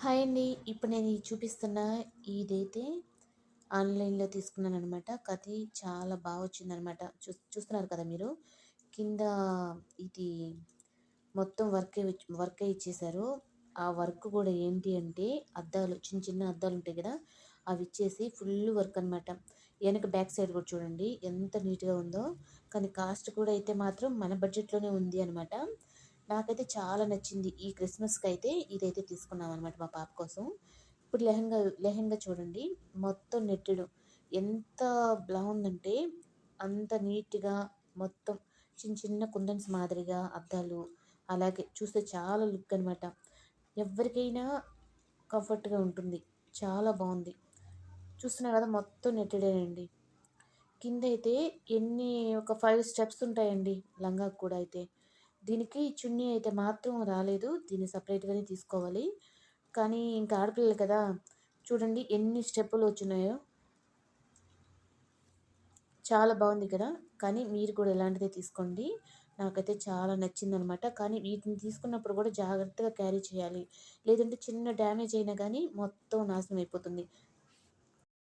Hi అండి. ఇప్పుడు నేను ఇది చూపిస్తున్న ఇదైతే ఆన్‌లైన్‌లో తీసుకున్నాననమాట. కది చాలా బాగా వచ్చిందనమాట. చూస్ చూస్తున్నారు కదా మీరు. కింద ఇది మొత్తం వర్కే వర్క్ వర్కే ఇచ్చేశారు. ఆ వర్క్ కూడా ఏంటి అంటే అద్దాలు చిన్న చిన్న అద్దాలు ఉంటాయి కదా అవి ఇచ్చేసి ఫుల్ వర్క్ అనమాట. వెనక బ్యాక్ సైడ్ కూడా చూడండి ఎంత నీట్‌గా ఉందో. కానీ కాస్ట్ కూడా అయితే మాత్రం మన బడ్జెట్‌లోనే ఉంది అనమాట. నాకైతే చాలా నచ్చింది. ఈ క్రిస్మస్కి అయితే ఇదైతే తీసుకున్నాం అనమాట మా పాప కోసం. ఇప్పుడు లెహెంగా లెహెంగా చూడండి. మొత్తం నెట్టెడు. ఎంత బాగుందంటే అంత నీట్‌గా మొత్తం చిన్న చిన్న కుందన్స్ మాదిరిగా అద్దాలు అలాగే చూస్తే చాలా లుక్ అనమాట. ఎవరికైనా కంఫర్ట్‌గా ఉంటుంది. చాలా బాగుంది చూస్తున్నారు కదా మొత్తం నెట్టెడేనండి. అయితే ఎన్ని ఒక ఫైవ్ స్టెప్స్ ఉంటాయండి లంగాకి కూడా అయితే. దీనికి చున్నీ అయితే మాత్రం రాలేదు. దీన్ని సపరేట్గానే తీసుకోవాలి. కానీ ఇంకా ఆడపిల్లలు కదా! చూడండి ఎన్ని స్టెప్పులు వచ్చినాయో చాలా బాగుంది కదా! కానీ మీరు కూడా ఇలాంటిదే తీసుకోండి. నాకైతే చాలా నచ్చిందనమాట. కానీ వీటిని తీసుకున్నప్పుడు కూడా జాగ్రత్తగా క్యారీ చేయాలి. లేదంటే చిన్న డ్యామేజ్ అయినా కానీ మొత్తం నాశనం అయిపోతుంది.